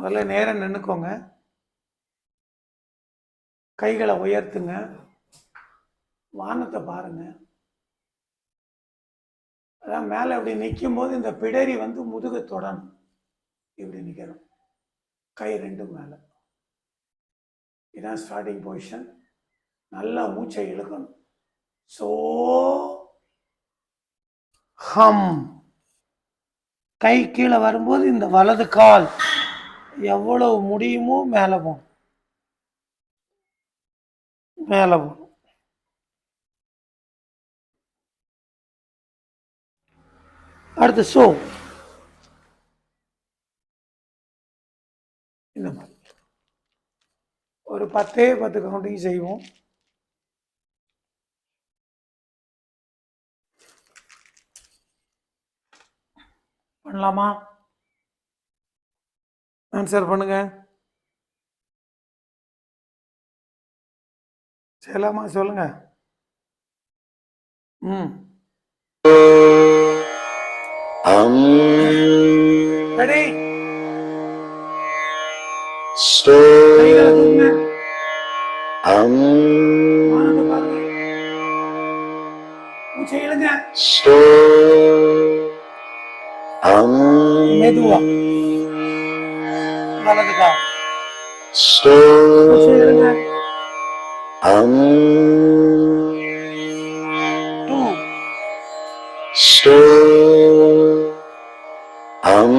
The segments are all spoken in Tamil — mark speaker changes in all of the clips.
Speaker 1: முதல்ல நேரம் நின்றுக்கோங்க கைகளை உயர்த்துங்க. வானத்தை பாருங்க. அதான் மேலே இப்படி நிற்கும் போது இந்த பிடரி வந்து முதுகை தொடணும். இப்படி நிற்கிறோம் கை ரெண்டும் மேலே. இதான் ஸ்டார்டிங் பொசிஷன் நல்லா மூச்சை இழுக்கணும். ஸோ ஹம் கை கீழே வரும்போது இந்த வலது கால். எவ்வளவு முடியுமோ மேலே போகணும். மேலே போகணும். அடுத்து சோ இந்த மாதிரி. ஒரு பத்தே பத்து கவுண்டிங் செய்வோம். பண்ணலாமா? ஆன்சர் பண்ணுங்க. செய்யலாமா சொல்லுங்க. ம். Ready.
Speaker 2: so,
Speaker 1: talaga.
Speaker 2: So, um,
Speaker 1: two.
Speaker 2: So, um,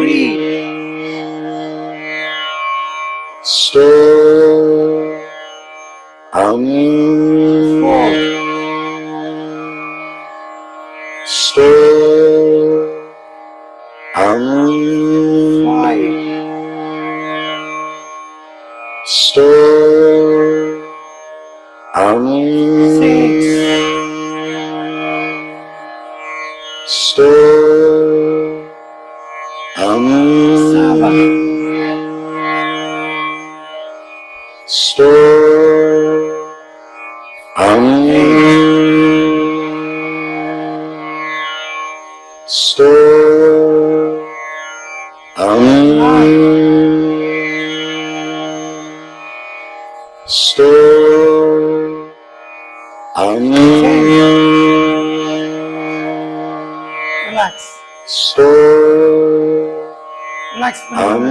Speaker 1: three.
Speaker 2: So, um,
Speaker 1: four.
Speaker 2: So, um, I'm still. I'm still. I'm still.
Speaker 1: Relax relax
Speaker 2: um,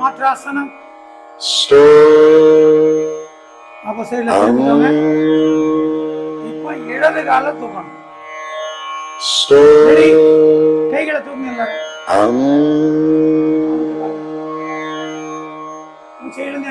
Speaker 1: மாற்றாசனம் அப்போ சைடில்
Speaker 2: um,
Speaker 1: இப்போ இடது கால தூக்கணும். கைகளை தூக்குங்க எல்லாரும்.
Speaker 2: um,
Speaker 1: மூச்சை இழுங்க.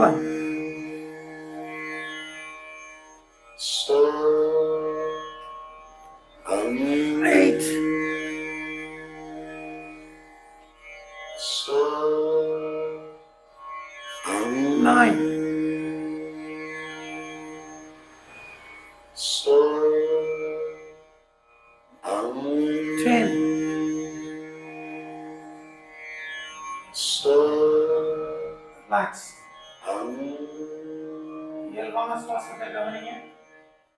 Speaker 2: Father.
Speaker 1: Eight.
Speaker 2: Nine. Ten.
Speaker 1: Relax.
Speaker 2: y
Speaker 1: el
Speaker 2: vamos
Speaker 1: a hacer de